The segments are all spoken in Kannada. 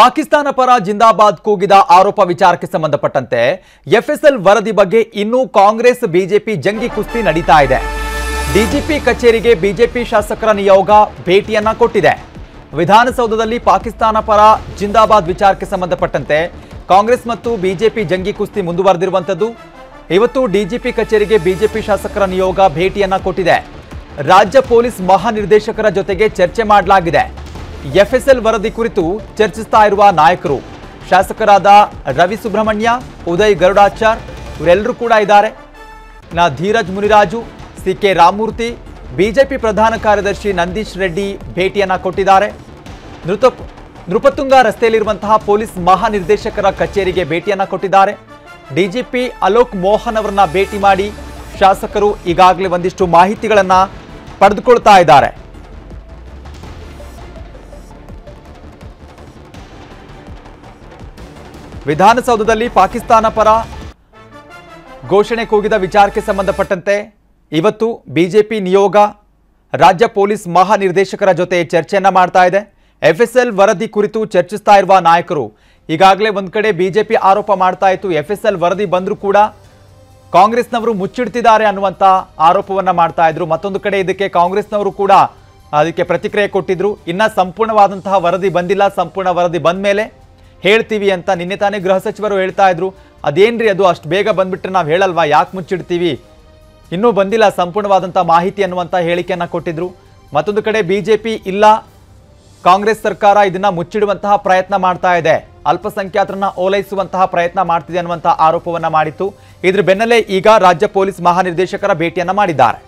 ಪಾಕಿಸ್ತಾನ ಪರ ಜಿಂದಾಬಾದ್ ಕೂಗಿದ ಆರೋಪ ವಿಚಾರಕ್ಕೆ ಸಂಬಂಧಪಟ್ಟಂತೆ ಎಫ್ಎಸ್ಎಲ್ ವರದಿ ಬಗ್ಗೆ ಇನ್ನೂ ಕಾಂಗ್ರೆಸ್ ಬಿಜೆಪಿ ಜಂಗಿ ಕುಸ್ತಿ ನಡೀತಾ ಇದೆ ಡಿಜಿಪಿ ಕಚೇರಿಗೆ ಬಿಜೆಪಿ ಶಾಸಕರ ನಿಯೋಗ ಭೇಟಿಯನ್ನ ಕೊಟ್ಟಿದೆ ವಿಧಾನಸೌಧದಲ್ಲಿ ಪಾಕಿಸ್ತಾನ ಪರ ಜಿಂದಾಬಾದ್ ವಿಚಾರಕ್ಕೆ ಸಂಬಂಧಪಟ್ಟಂತೆ ಕಾಂಗ್ರೆಸ್ ಮತ್ತು ಬಿಜೆಪಿ ಜಂಗಿ ಕುಸ್ತಿ ಮುಂದುವರೆದಿರುವಂಥದ್ದು ಇವತ್ತು ಡಿಜಿಪಿ ಕಚೇರಿಗೆ ಬಿಜೆಪಿ ಶಾಸಕರ ನಿಯೋಗ ಭೇಟಿಯನ್ನ ಕೊಟ್ಟಿದೆ ರಾಜ್ಯ ಪೊಲೀಸ್ ಮಹಾನಿರ್ದೇಶಕರ ಜೊತೆಗೆ ಚರ್ಚೆ ಮಾಡಲಾಗಿದೆ ಎಫ್ಎಸ್ಎಲ್ ವರದಿ ಕುರಿತು ಚರ್ಚಿಸ್ತಾ ಇರುವ ನಾಯಕರು ಶಾಸಕರಾದ ರವಿ ಸುಬ್ರಹ್ಮಣ್ಯ ಉದಯ್ ಗರುಡಾಚಾರ್ ಇವರೆಲ್ಲರೂ ಕೂಡ ಇದ್ದಾರೆ ನಾ Dheeraj Muniraju C K Ramamurthy BJP ಪ್ರಧಾನ ಕಾರ್ಯದರ್ಶಿ ನಂದೀಶ್ ರೆಡ್ಡಿ ಭೇಟಿಯನ್ನು ಕೊಟ್ಟಿದ್ದಾರೆ ನೃತ ನೃಪತುಂಗ ರಸ್ತೆಯಲ್ಲಿರುವಂತಹ ಪೊಲೀಸ್ ಮಹಾನಿರ್ದೇಶಕರ ಕಚೇರಿಗೆ ಭೇಟಿಯನ್ನು ಕೊಟ್ಟಿದ್ದಾರೆ ಡಿಜಿಪಿ ಅಲೋಕ್ ಮೋಹನ್ ಅವರನ್ನ ಭೇಟಿ ಮಾಡಿ ಶಾಸಕರು ಈಗಾಗಲೇ ಒಂದಿಷ್ಟು ಮಾಹಿತಿಗಳನ್ನು ಪಡೆದುಕೊಳ್ತಾ ಇದ್ದಾರೆ ವಿಧಾನಸೌಧದಲ್ಲಿ ಪಾಕಿಸ್ತಾನ ಪರ ಘೋಷಣೆ ಕೂಗಿದ ವಿಚಾರಕ್ಕೆ ಸಂಬಂಧಪಟ್ಟಂತೆ ಇವತ್ತು ಬಿಜೆಪಿ ನಿಯೋಗ ರಾಜ್ಯ ಪೊಲೀಸ್ ಮಹಾನಿರ್ದೇಶಕರ ಜೊತೆ ಚರ್ಚೆಯನ್ನ ಮಾಡ್ತಾ ಇದೆ ಎಫ್ಎಸ್ಎಲ್ ವರದಿ ಕುರಿತು ಚರ್ಚಿಸ್ತಾ ಇರುವ ನಾಯಕರು ಈಗಾಗಲೇ ಒಂದು ಕಡೆ ಬಿಜೆಪಿ ಆರೋಪ ಮಾಡ್ತಾ ಇತ್ತು ಎಫ್ಎಸ್ಎಲ್ ವರದಿ ಬಂದರೂ ಕೂಡ ಕಾಂಗ್ರೆಸ್ನವರು ಮುಚ್ಚಿಡ್ತಿದ್ದಾರೆ ಅನ್ನುವಂಥ ಆರೋಪವನ್ನು ಮಾಡ್ತಾ ಇದ್ರು ಮತ್ತೊಂದು ಕಡೆ ಇದಕ್ಕೆ ಕಾಂಗ್ರೆಸ್ನವರು ಕೂಡ ಅದಕ್ಕೆ ಪ್ರತಿಕ್ರಿಯೆ ಕೊಟ್ಟಿದ್ರು ಇನ್ನ ಸಂಪೂರ್ಣವಾದಂತಹ ವರದಿ ಬಂದಿಲ್ಲ ಸಂಪೂರ್ಣ ವರದಿ ಬಂದ ಮೇಲೆ ಹೇಳ್ತೀವಿ ಅಂತ ನಿನ್ನೆ ತಾನೇ ಗೃಹ ಸಚಿವರು ಹೇಳ್ತಾ ಇದ್ರು ಅದೇನ್ರಿ ಅದು ಅಷ್ಟು ಬೇಗ ಬಂದ್ಬಿಟ್ರೆ ನಾವು ಹೇಳಲ್ವಾ ಯಾಕೆ ಮುಚ್ಚಿಡ್ತೀವಿ ಇನ್ನೂ ಬಂದಿಲ್ಲ ಸಂಪೂರ್ಣವಾದಂಥ ಮಾಹಿತಿ ಅನ್ನುವಂಥ ಹೇಳಿಕೆಯನ್ನು ಕೊಟ್ಟಿದ್ರು ಮತ್ತೊಂದು ಕಡೆ ಬಿ ಜೆ ಪಿ ಇಲ್ಲ ಕಾಂಗ್ರೆಸ್ ಸರ್ಕಾರ ಇದನ್ನು ಮುಚ್ಚಿಡುವಂತಹ ಪ್ರಯತ್ನ ಮಾಡ್ತಾ ಇದೆ ಅಲ್ಪಸಂಖ್ಯಾತರನ್ನ ಓಲೈಸುವಂತಹ ಪ್ರಯತ್ನ ಮಾಡ್ತಿದೆ ಅನ್ನುವಂಥ ಆರೋಪವನ್ನು ಮಾಡಿತ್ತು ಇದ್ರ ಬೆನ್ನಲ್ಲೇ ಈಗ ರಾಜ್ಯ ಪೊಲೀಸ್ ಮಹಾನಿರ್ದೇಶಕರ ಭೇಟಿಯನ್ನು ಮಾಡಿದ್ದಾರೆ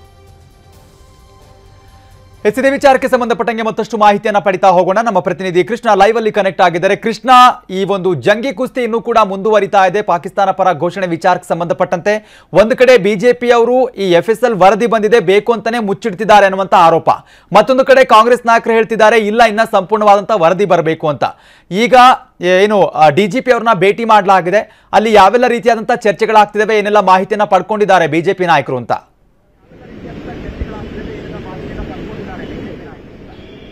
ಎಸ್ ವಿಚಾರಕ್ಕೆ ಸಂಬಂಧಪಟ್ಟಂಗೆ ಮತ್ತಷ್ಟು ಮಾಹಿತಿಯನ್ನು ಪಡಿತಾ ಹೋಗೋಣ ನಮ್ಮ ಪ್ರತಿನಿಧಿ ಕೃಷ್ಣ ಲೈವ್ ಅಲ್ಲಿ ಕನೆಕ್ಟ್ ಆಗಿದ್ದಾರೆ ಕೃಷ್ಣ ಈ ಒಂದು ಜಂಗಿ ಕುಸ್ತಿ ಇನ್ನೂ ಕೂಡ ಮುಂದುವರಿತಾ ಇದೆ ಪಾಕಿಸ್ತಾನ ಪರ ಘೋಷಣೆ ವಿಚಾರಕ್ಕೆ ಸಂಬಂಧಪಟ್ಟಂತೆ ಒಂದು ಕಡೆ ಬಿಜೆಪಿ ಅವರು ಈ ಎಫ್ ಎಸ್ ಎಲ್ ವರದಿ ಬಂದಿದೆ ಬೇಕು ಅಂತಾನೆ ಮುಚ್ಚಿಡ್ತಿದ್ದಾರೆ ಅನ್ನುವಂಥ ಆರೋಪ ಮತ್ತೊಂದು ಕಡೆ ಕಾಂಗ್ರೆಸ್ ನಾಯಕರು ಹೇಳ್ತಿದ್ದಾರೆ ಇಲ್ಲ ಇನ್ನ ಸಂಪೂರ್ಣವಾದಂತಹ ವರದಿ ಬರಬೇಕು ಅಂತ ಈಗ ಏನು ಡಿ ಜಿ ಅವ್ರನ್ನ ಭೇಟಿ ಮಾಡಲಾಗಿದೆ ಅಲ್ಲಿ ಯಾವೆಲ್ಲ ರೀತಿಯಾದಂತಹ ಚರ್ಚೆಗಳಾಗ್ತಿದ್ದಾವೆ ಏನೆಲ್ಲ ಮಾಹಿತಿಯನ್ನ ಪಡ್ಕೊಂಡಿದ್ದಾರೆ ಬಿಜೆಪಿ ನಾಯಕರು ಅಂತ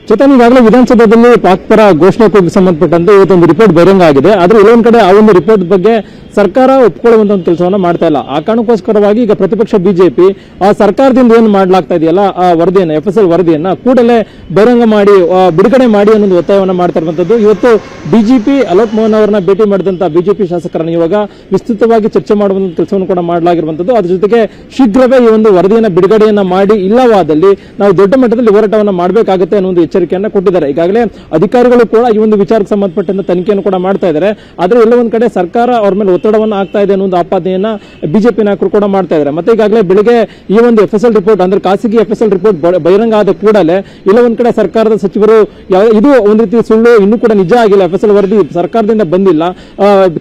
ಚೇತನ್ ಈಗಾಗಲೇ ವಿಧಾನಸಭೆಯಲ್ಲಿ ಪಾಕ್ ಪರ ಘೋಷಣೆ ಕೂಗಿ ಸಂಬಂಧಪಟ್ಟಂತೆ ಇವತ್ತೊಂದು ರಿಪೋರ್ಟ್ ಬಹಿರಂಗ ಆಗಿದೆ ಆದರೆ ಇಲ್ಲೊಂದು ಕಡೆ ಆ ಒಂದು ರಿಪೋರ್ಟ್ ಬಗ್ಗೆ ಸರ್ಕಾರ ಒಪ್ಕೊಳ್ಳುವಂತ ಒಂದು ಕೆಲಸವನ್ನ ಮಾಡ್ತಾ ಇಲ್ಲ ಆ ಕಾರಣಕ್ಕೋಸ್ಕರವಾಗಿ ಈಗ ಪ್ರತಿಪಕ್ಷ ಬಿಜೆಪಿ ಆ ಸರ್ಕಾರದಿಂದ ಏನು ಮಾಡ್ಲಾಗ್ತಾ ಇದೆಯಲ್ಲ ಆ ವರದಿಯನ್ನ ಎಫ್ ಎಸ್ ಎಲ್ ವರದಿಯನ್ನ ಕೂಡಲೇ ಬಹಿರಂಗ ಮಾಡಿ ಬಿಡುಗಡೆ ಮಾಡಿ ಅನ್ನೋದು ಒತ್ತಾಯವನ್ನು ಮಾಡ್ತಾ ಇರುವಂತದ್ದು ಇವತ್ತು ಬಿಜೆಪಿ ಅಲೋಕ್ ಮೋಹನ್ ಅವರನ್ನ ಭೇಟಿ ಮಾಡಿದಂತ ಬಿಜೆಪಿ ಶಾಸಕರನ್ನು ಇವಾಗ ವಿಸ್ತೃತವಾಗಿ ಚರ್ಚೆ ಮಾಡುವಂತ ಕೆಲಸವನ್ನು ಕೂಡ ಮಾಡಲಾಗಿರುವಂತದ್ದು ಅದ್ರ ಜೊತೆಗೆ ಶೀಘ್ರವೇ ಈ ಒಂದು ವರದಿಯನ್ನ ಬಿಡುಗಡೆಯನ್ನ ಮಾಡಿ ಇಲ್ಲವಾದಲ್ಲಿ ನಾವು ದೊಡ್ಡ ಮಟ್ಟದಲ್ಲಿ ಹೋರಾಟವನ್ನು ಮಾಡಬೇಕಾಗುತ್ತೆ ಅನ್ನೋ ಒಂದು ಎಚ್ಚರಿಕೆಯನ್ನ ಕೊಟ್ಟಿದ್ದಾರೆ ಈಗಾಗಲೇ ಅಧಿಕಾರಿಗಳು ಕೂಡ ಈ ಒಂದು ವಿಚಾರಕ್ಕೆ ಸಂಬಂಧಪಟ್ಟಂತ ತನಿಖೆಯನ್ನು ಕೂಡ ಮಾಡ್ತಾ ಇದ್ದಾರೆ ಆದ್ರೆ ಎಲ್ಲ ಒಂದ್ ಕಡೆ ಸರ್ಕಾರ ಅವರ ಮೇಲೆ ಒತ್ತಡವನ್ನು ಆಗ್ತಾ ಇದೆ ಅನ್ನೋ ಒಂದು ಆಪಾದನೆಯನ್ನ ಬಿಜೆಪಿ ನಾಯಕರು ಕೂಡ ಮಾಡ್ತಾ ಇದ್ದಾರೆ ಮತ್ತೆ ಈಗಾಗಲೇ ಬೆಳಿಗ್ಗೆ ಈ ಒಂದು ಎಫ್ ಎಸ್ ಎಲ್ ರಿಪೋರ್ಟ್ ಅಂದ್ರೆ ಖಾಸಗಿ ಎಫ್ ಎಸ್ ಎಲ್ ರಿಪೋರ್ಟ್ ಬಹಿರಂಗ ಆದ ಕೂಡಲೇ ಇಲ್ಲ ಒಂದ್ ಕಡೆ ಸರ್ಕಾರದ ಸಚಿವರು ಇದು ಒಂದ್ ರೀತಿ ಸುಳ್ಳು ಇನ್ನೂ ಕೂಡ ನಿಜ ಆಗಿಲ್ಲ ಎಫ್ ಎಸ್ ಎಲ್ ವರದಿ ಸರ್ಕಾರದಿಂದ ಬಂದಿಲ್ಲ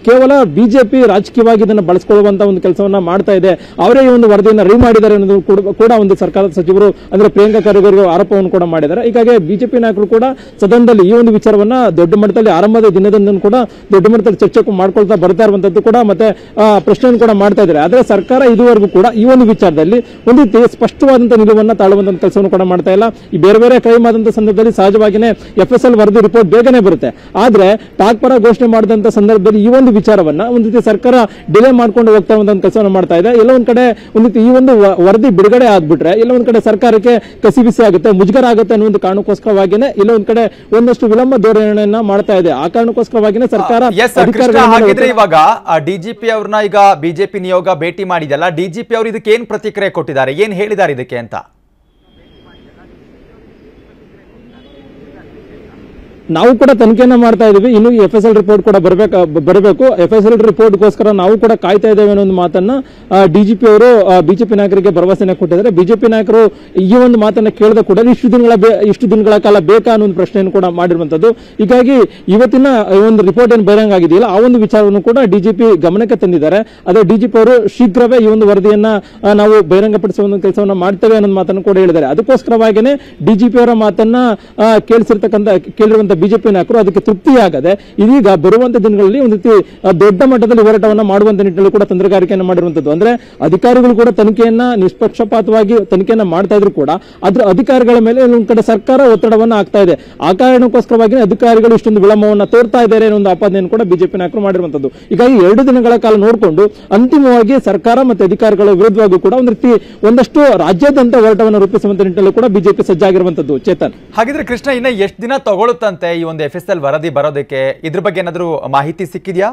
ಕೇವಲ ಬಿಜೆಪಿ ರಾಜಕೀಯವಾಗಿ ಇದನ್ನು ಬಳಸಿಕೊಳ್ಳುವಂತ ಒಂದು ಕೆಲಸವನ್ನ ಮಾಡ್ತಾ ಇದೆ ಅವರೇ ಈ ಒಂದು ವರದಿಯನ್ನ ರೀ ಮಾಡಿದ್ದಾರೆ ಅನ್ನೋದು ಕೂಡ ಒಂದು ಸರ್ಕಾರದ ಸಚಿವರು ಅಂದ್ರೆ ಪ್ರಿಯಾಂಕಾ ಖರ್ಗೆ ಆರೋಪವನ್ನು ಕೂಡ ಮಾಡಿದ್ದಾರೆ ಹೀಗಾಗಿ ಬಿಜೆಪಿ ನಾಯಕರು ಕೂಡ ಸದನದಲ್ಲಿ ಈ ಒಂದು ವಿಚಾರವನ್ನ ದೊಡ್ಡ ಮಟ್ಟದಲ್ಲಿ ಆರಂಭದ ದಿನದಿಂದ ಕೂಡ ದೊಡ್ಡ ಮಟ್ಟದಲ್ಲಿ ಚರ್ಚೆ ಮಾಡ್ಕೊಳ್ತಾ ಬರ್ತಾ ಇರುವಂತದ್ದು ಕೂಡ ಕೂಡ ಮತ್ತೆ ಪ್ರಶ್ನೆಯನ್ನು ಕೂಡ ಮಾಡ್ತಾ ಇದ್ದಾರೆ ಆದ್ರೆ ಸರ್ಕಾರ ಇದುವರೆಗೂ ಕೂಡ ಈ ಒಂದು ವಿಚಾರದಲ್ಲಿ ಒಂದು ಸ್ಪಷ್ಟವಾದಂತಹ ನಿಲುವನ್ನು ತಾಳುವಂತಹ ಕೆಲಸವನ್ನು ಕೂಡ ಮಾಡ್ತಾ ಇಲ್ಲ ಈ ಬೇರೆ ಬೇರೆ ಕೈ ಆದಂತಹ ಸಂದರ್ಭದಲ್ಲಿ ಸಹಜವಾಗಿಯೇ ಎಫ್ ಎಸ್ ಎಲ್ ವರದಿ ರಿಪೋರ್ಟ್ ಬೇಗನೆ ಬರುತ್ತೆ ಆದ್ರೆ ಪಾಕ್ ಪರ ಘೋಷಣೆ ಮಾಡಿದಂಥ ಸಂದರ್ಭದಲ್ಲಿ ಈ ಒಂದು ವಿಚಾರವನ್ನ ಒಂದು ರೀತಿ ಸರ್ಕಾರ ಡಿಲೇ ಮಾಡ್ಕೊಂಡು ಹೋಗ್ತಾ ಇರುವಂತಹ ಕೆಲಸವನ್ನು ಮಾಡ್ತಾ ಇದೆ ಎಲ್ಲ ಒಂದು ಕಡೆ ಒಂದು ರೀತಿ ಈ ಒಂದು ವರದಿ ಬಿಡುಗಡೆ ಆಗ್ಬಿಟ್ರೆ ಎಲ್ಲ ಒಂದು ಕಡೆ ಸರ್ಕಾರಕ್ಕೆ ಕಸಿ ಬಿಸಿ ಆಗುತ್ತೆ ಮುಜುಗರ ಆಗುತ್ತೆ ಅನ್ನೋ ಒಂದು ಕಾರಣಕ್ಕೋಸ್ಕರವಾಗಿನೇ ಇಲ್ಲ ಒಂದ್ ಕಡೆ ಒಂದಷ್ಟು ವಿಳಂಬ ಧೋರಣೆಯನ್ನ ಮಾಡ್ತಾ ಇದೆ ಆ ಕಾರಣಕ್ಕೋಸ್ಕರವಾಗಿನೇ ಸರ್ಕಾರ ಇವಾಗ ಡಿಜಿಪಿ ಅವ್ರನ್ನ ಈಗ ಬಿಜೆಪಿ ನಿಯೋಗ ಭೇಟಿ ಮಾಡಿದೆಯಲ್ಲ ಡಿಜಿಪಿ ಅವರು ಇದಕ್ಕೆ ಏನು ಪ್ರತಿಕ್ರಿಯೆ ಕೊಟ್ಟಿದ್ದಾರೆ ಏನು ಹೇಳಿದ್ದಾರೆ ಇದಕ್ಕೆ ಅಂತ ನಾವು ಕೂಡ ತನಿಖೆಯನ್ನು ಮಾಡ್ತಾ ಇದೀವಿ ಇನ್ನು ಎಫ್ ಎಸ್ ಎಲ್ ರಿಪೋರ್ಟ್ ಕೂಡ ಬರಬೇಕು ಬರಬೇಕು ಎಫ್ ಎಸ್ ಎಲ್ ಗೋಸ್ಕರ ನಾವು ಕೂಡ ಕಾಯ್ತಾ ಇದ್ದೇವೆ ಅನ್ನೋ ಒಂದು ಮಾತನ್ನ ಡಿಜಿಪಿ ಅವರು ಬಿಜೆಪಿ ನಾಯಕರಿಗೆ ಭರವಸೆನ ಕೊಟ್ಟಿದ್ದಾರೆ ಬಿಜೆಪಿ ನಾಯಕರು ಈ ಒಂದು ಮಾತನ್ನ ಕೇಳಿದ ಕೂಡ ಇಷ್ಟು ದಿನಗಳ ಇಷ್ಟು ದಿನಗಳ ಕಾಲ ಬೇಕಾ ಅನ್ನೋ ಒಂದು ಪ್ರಶ್ನೆಯನ್ನು ಕೂಡ ಮಾಡಿರುವಂತದ್ದು ಹೀಗಾಗಿ ಇವತ್ತಿನ ಒಂದು ರಿಪೋರ್ಟ್ ಏನು ಬಹಿರಂಗ ಆಗಿದೆಯಲ್ಲ ಆ ಒಂದು ವಿಚಾರವನ್ನು ಕೂಡ ಡಿಜಿಪಿ ಗಮನಕ್ಕೆ ತಂದಿದ್ದಾರೆ ಅದೇ ಡಿಜಿಪಿ ಅವರು ಶೀಘ್ರವೇ ಈ ಒಂದು ವರದಿಯನ್ನ ನಾವು ಬಹಿರಂಗಪಡಿಸುವ ಒಂದು ಕೆಲಸವನ್ನು ಮಾಡ್ತೇವೆ ಅನ್ನೋ ಮಾತನ್ನು ಕೂಡ ಹೇಳಿದ್ದಾರೆ ಅದಕ್ಕೋಸ್ಕರವಾಗಿಯೇ ಡಿಜಿಪಿ ಅವರ ಮಾತನ್ನ ಕೇಳಿಸಿರ್ತಕ್ಕಂಥ ಕೇಳಿರುವಂತ ಇರ್ತಕ್ಕಂಥ ಬಿಜೆಪಿ ನಾಯಕರು ಅದಕ್ಕೆ ತೃಪ್ತಿಯಾಗದೆ ಇದೀಗ ಬರುವಂತ ದಿನಗಳಲ್ಲಿ ಒಂದು ರೀತಿ ದೊಡ್ಡ ಮಟ್ಟದಲ್ಲಿ ಹೋರಾಟವನ್ನು ಮಾಡುವಂತ ನಿಟ್ಟಿನಲ್ಲಿ ಕೂಡ ತಂತ್ರಗಾರಿಕೆಯನ್ನು ಮಾಡಿರುವಂತದ್ದು ಅಂದ್ರೆ ಅಧಿಕಾರಿಗಳು ಕೂಡ ತನಿಖೆಯನ್ನ ನಿಷ್ಪಕ್ಷಪಾತವಾಗಿ ತನಿಖೆಯನ್ನ ಮಾಡ್ತಾ ಇದ್ರು ಕೂಡ ಅದ್ರ ಅಧಿಕಾರಿಗಳ ಮೇಲೆ ಒಂದ್ ಕಡೆ ಸರ್ಕಾರ ಒತ್ತಡವನ್ನು ಆಗ್ತಾ ಇದೆ ಆ ಕಾರಣಕ್ಕೋಸ್ಕರವಾಗಿ ಅಧಿಕಾರಿಗಳು ಇಷ್ಟೊಂದು ವಿಳಂಬವನ್ನು ತೋರ್ತಾ ಇದ್ದಾರೆ ಅನ್ನೋ ಒಂದು ಆಪಾದನೆಯನ್ನು ಕೂಡ ಬಿಜೆಪಿ ನಾಯಕರು ಮಾಡಿರುವಂತದ್ದು ಹೀಗಾಗಿ ಎರಡು ದಿನಗಳ ಕಾಲ ನೋಡಿಕೊಂಡು ಅಂತಿಮವಾಗಿ ಸರ್ಕಾರ ಮತ್ತೆ ಅಧಿಕಾರಿಗಳ ವಿರುದ್ಧವಾಗಿ ಕೂಡ ಒಂದ್ ರೀತಿ ಒಂದಷ್ಟು ರಾಜ್ಯಾದ್ಯಂತ ಹೋರಾಟವನ್ನು ರೂಪಿಸುವಂತ ನಿಟ್ಟಿನಲ್ಲಿ ಕೂಡ ಬಿಜೆಪಿ ಸಜ್ಜಾಗಿರುವಂತದ್ದು ಚೇತನ್ ಹಾಗಿದ್ರೆ ಕೃಷ್ಣ ಇನ್ನ ಎಷ್ಟು ದಿನ ತಗೊಳ್ಳುತ್ತಂತ ಈ ಒಂದು ಎಫ್ ಎಸ್ ಎಲ್ ವರದಿ ಬರೋದಕ್ಕೆ ಇದ್ರ ಬಗ್ಗೆ ಏನಾದರೂ ಮಾಹಿತಿ ಸಿಕ್ಕಿದ್ಯಾ?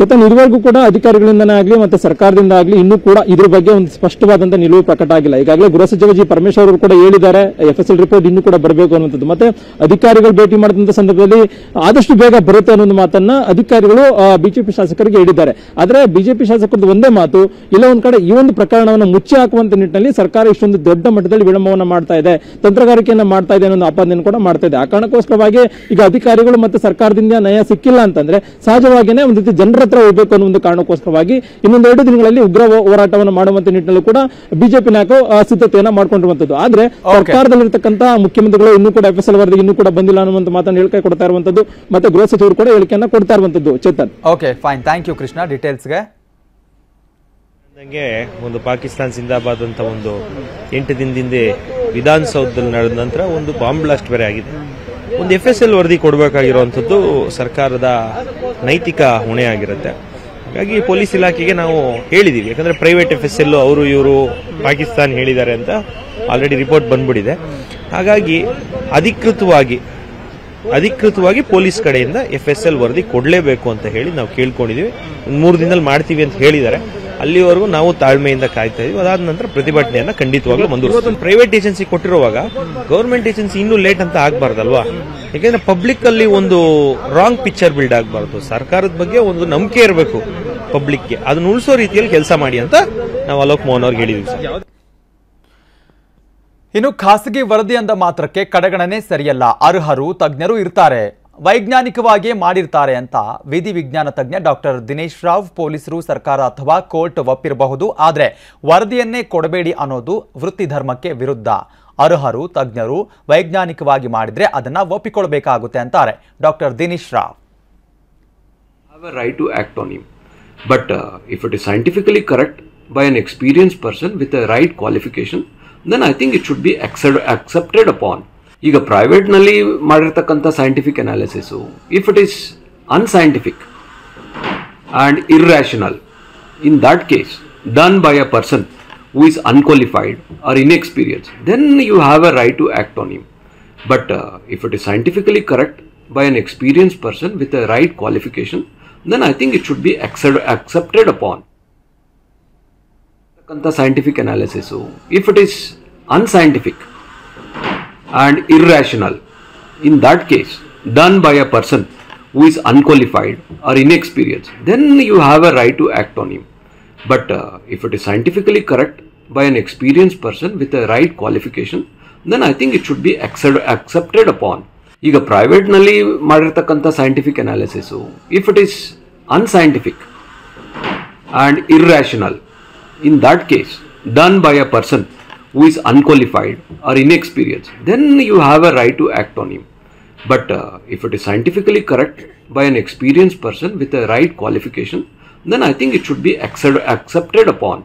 ಚೇತನ್ ಇದುವರೆಗೂ ಕೂಡ ಅಧಿಕಾರಿಗಳಿಂದನೇ ಆಗಲಿ ಮತ್ತೆ ಸರ್ಕಾರದಿಂದ ಆಗಲಿ ಇನ್ನೂ ಕೂಡ ಇದ್ರ ಬಗ್ಗೆ ಒಂದು ಸ್ಪಷ್ಟವಾದಂತಹ ನಿಲುವು ಪ್ರಕಟ ಆಗಿಲ್ಲ ಈಗಾಗಲೇ ಗೃಹ ಸಚಿವ ಜಿ ಪರಮೇಶ್ವರ್ ಅವರು ಕೂಡ ಹೇಳಿದ್ದಾರೆ ಎಫ್ ಎಸ್ ಎಲ್ ರಿಪೋರ್ಟ್ ಇನ್ನೂ ಕೂಡ ಬರಬೇಕು ಅನ್ನುವಂಥದ್ದು ಮತ್ತೆ ಅಧಿಕಾರಿಗಳು ಭೇಟಿ ಮಾಡಿದಂತಹ ಸಂದರ್ಭದಲ್ಲಿ ಆದಷ್ಟು ಬೇಗ ಬರುತ್ತೆ ಅನ್ನೋ ಮಾತನ್ನ ಅಧಿಕಾರಿಗಳು ಬಿಜೆಪಿ ಶಾಸಕರಿಗೆ ಹೇಳಿದ್ದಾರೆ ಆದರೆ ಬಿಜೆಪಿ ಶಾಸಕರದ್ದು ಒಂದೇ ಮಾತು ಇಲ್ಲ ಒಂದ್ ಕಡೆ ಈ ಒಂದು ಪ್ರಕರಣವನ್ನು ಮುಚ್ಚಿ ಹಾಕುವಂತ ನಿಟ್ಟಿನಲ್ಲಿ ಸರ್ಕಾರ ಇಷ್ಟೊಂದು ದೊಡ್ಡ ಮಟ್ಟದಲ್ಲಿ ವಿಳಂಬವನ್ನು ಮಾಡ್ತಾ ಇದೆ ತಂತ್ರಗಾರಿಕೆಯನ್ನು ಮಾಡ್ತಾ ಇದೆ ಅನ್ನೋ ಆಪಾದನೆ ಕೂಡ ಮಾಡ್ತಾ ಇದೆ ಆ ಕಾರಣಕ್ಕೋಸ್ಕರವಾಗಿ ಈಗ ಅಧಿಕಾರಿಗಳು ಮತ್ತೆ ಸರ್ಕಾರದಿಂದ ನಯ ಸಿಕ್ಕಿಲ್ಲ ಅಂತಂದ್ರೆ ಸಹಜವಾಗಿಯೇ ಒಂದು ರೀತಿ ಜನರ ಹತ್ರ ಹೋಗಬೇಕು ಅನ್ನೋ ಒಂದು ಕಾರಣಕ್ಕೋಸ್ಕರವಾಗಿ ಎರಡು ದಿನಗಳಲ್ಲಿ ಉಗ್ರ ಹೋರಾಟವನ್ನು ಮಾಡುವಂತ ನಿಟ್ಟಿನಲ್ಲೂ ಕೂಡ ಬಿಜೆಪಿ ನಾಯಕರು ಸಿದ್ಧತೆಯನ್ನ ಮಾಡಿಕೊಂಡಿರುವಂತದ್ದು ಆದ್ರೆ ಸರ್ಕಾರದಲ್ಲಿರ್ತಕ್ಕಂತಹ ಮುಖ್ಯಮಂತ್ರಿಗಳು ಇನ್ನೂ ಕೂಡ ಎಫ್ ಎಸ್ ಎಲ್ ವರದಿಗೆ ಇನ್ನೂ ಕೂಡ ಬಂದಿಲ್ಲ ಅನ್ನುವಂತ ಮಾತನ್ನು ಹೇಳಿಕೆ ಕೊಡ್ತಾ ಇರುವಂತದ್ದು ಮತ್ತೆ ಗೃಹ ಸಚಿವರು ಕೂಡ ಹೇಳಿಕೆಯನ್ನ ಕೊಡ್ತಾ ಇರುವಂತದ್ದು Chetan okay fine thank you Krishna ಡೀಟೇಲ್ಸ್ಗೆ ಒಂದು ಪಾಕಿಸ್ತಾನ್ ಸಿಂದಾಬಾದ್ ಅಂತ ಒಂದು ಎಂಟು ದಿನದಿಂದ ವಿಧಾನಸೌಧದಲ್ಲಿ ನಡೆದ ನಂತರ ಒಂದು ಬಾಂಬ್ ಬ್ಲಾಸ್ಟ್ ಬೇರೆ ಆಗಿದೆ ಒಂದು ಎಫ್ ಎಸ್ ಎಲ್ ವರದಿ ಕೊಡಬೇಕಾಗಿರುವಂಥದ್ದು ಸರ್ಕಾರದ ನೈತಿಕ ಹೊಣೆಯಾಗಿರುತ್ತೆ ಹಾಗಾಗಿ ಪೊಲೀಸ್ ಇಲಾಖೆಗೆ ನಾವು ಹೇಳಿದ್ದೀವಿ ಯಾಕಂದರೆ ಪ್ರೈವೇಟ್ ಎಫ್ ಎಸ್ ಎಲ್ಲು ಅವರು ಇವರು ಪಾಕಿಸ್ತಾನ್ ಹೇಳಿದ್ದಾರೆ ಅಂತ ಆಲ್ರೆಡಿ ರಿಪೋರ್ಟ್ ಬಂದ್ಬಿಟ್ಟಿದೆ ಹಾಗಾಗಿ ಅಧಿಕೃತವಾಗಿ ಅಧಿಕೃತವಾಗಿ ಪೊಲೀಸ್ ಕಡೆಯಿಂದ ಎಫ್ ಎಸ್ ಎಲ್ ವರದಿ ಕೊಡಲೇಬೇಕು ಅಂತ ಹೇಳಿ ನಾವು ಕೇಳ್ಕೊಂಡಿದ್ದೀವಿ ಮೂರು ದಿನದಲ್ಲಿ ಮಾಡ್ತೀವಿ ಅಂತ ಹೇಳಿದ್ದಾರೆ ಅಲ್ಲಿವರೆಗೂ ನಾವು ತಾಳ್ಮೆಯಿಂದ ಕಾಯ್ತಾ ಇದೀವಿ ಅದಾದ ನಂತರ ಪ್ರತಿಭಟನೆಯನ್ನ ಖಂಡಿತವಾಗ್ಲೂ ಮುಂದುವರಿಸ್ತೀವಿ ಪ್ರೈವೇಟ್ ಏಜೆನ್ಸಿ ಕೊಟ್ಟಿರುವಾಗ ಗೌರ್ಮೆಂಟ್ ಏಜೆನ್ಸಿ ಇನ್ನೂ ಲೇಟ್ ಅಂತ ಆಗ್ಬಾರ್ದಲ್ವಾ ಯಾಕೆಂದ್ರೆ ಪಬ್ಲಿಕ್ ಅಲ್ಲಿ ಒಂದು ರಾಂಗ್ ಪಿಕ್ಚರ್ ಬಿಲ್ಡ್ ಆಗಬಾರ್ದು ಸರ್ಕಾರದ ಬಗ್ಗೆ ಒಂದು ನಂಬಿಕೆ ಇರಬೇಕು ಪಬ್ಲಿಕ್ಗೆ ಅದನ್ನ ಉಳಿಸೋ ರೀತಿಯಲ್ಲಿ ಕೆಲಸ ಮಾಡಿ ಅಂತ ನಾವು ಅಲೋಕ್ ಮೋಹನ್ ಅವ್ರಿಗೆ ಹೇಳಿದೀವಿ ಇನ್ನು ಖಾಸಗಿ ವರದಿ ಅಂದ ಮಾತ್ರಕ್ಕೆ ಕಡೆಗಣನೆ ಸರಿಯಲ್ಲ ಅರ್ಹರು ತಜ್ಞರು ಇರ್ತಾರೆ ವೈಜ್ಞಾನಿಕವಾಗಿಯೇ ಮಾಡಿರ್ತಾರೆ ಅಂತ ವಿಧಿ ವಿಜ್ಞಾನ ತಜ್ಞ ಡಾಕ್ಟರ್ ದಿನೇಶ್ ರಾವ್ ಪೊಲೀಸರು ಸರ್ಕಾರ ಅಥವಾ ಕೋರ್ಟ್ ಒಪ್ಪಿರಬಹುದು ಆದರೆ ವರದಿಯನ್ನೇ ಕೊಡಬೇಡಿ ಅನ್ನೋದು ವೃತ್ತಿ ಧರ್ಮಕ್ಕೆ ವಿರುದ್ಧ ಅರ್ಹರು ತಜ್ಞರು ವೈಜ್ಞಾನಿಕವಾಗಿ ಮಾಡಿದರೆ ಅದನ್ನು ಒಪ್ಪಿಕೊಳ್ಬೇಕಾಗುತ್ತೆ ಅಂತಾರೆ doctor Dinesh Rao right to act on you but if it is scientifically correct by an experience person with right qualification then I think it should be accepted upon should be accept- accepted upon. ಈಗ ಪ್ರೈವೇಟ್ನಲ್ಲಿ ಮಾಡಿರ್ತಕ್ಕಂಥ scientific analysis if it is unscientific and irrational. In that case, done by a person who is unqualified or inexperienced, then you have a right to act on him. But uh, if it is scientifically correct by an experienced person with a right qualification, then I think it should be accept- accepted upon. scientific analysis, if it is unscientific and irrational, in that case, done by a person who is unqualified or inexperienced, then you have a right to act on him. But uh, if it is scientifically correct by an experienced person with a right qualification, then I think it should be accept- accepted upon. ಈಗ ಪ್ರೈವೇಟ್ನಲ್ಲಿ ಮಾಡಿರ್ತಕ್ಕಂಥ scientific analysis if it is unscientific and irrational. In that case, done by a person who is unqualified or inexperienced, then you have a right to act on him. But uh, if it is scientifically correct by an experienced person with the right qualification, then I think it should be accept accepted upon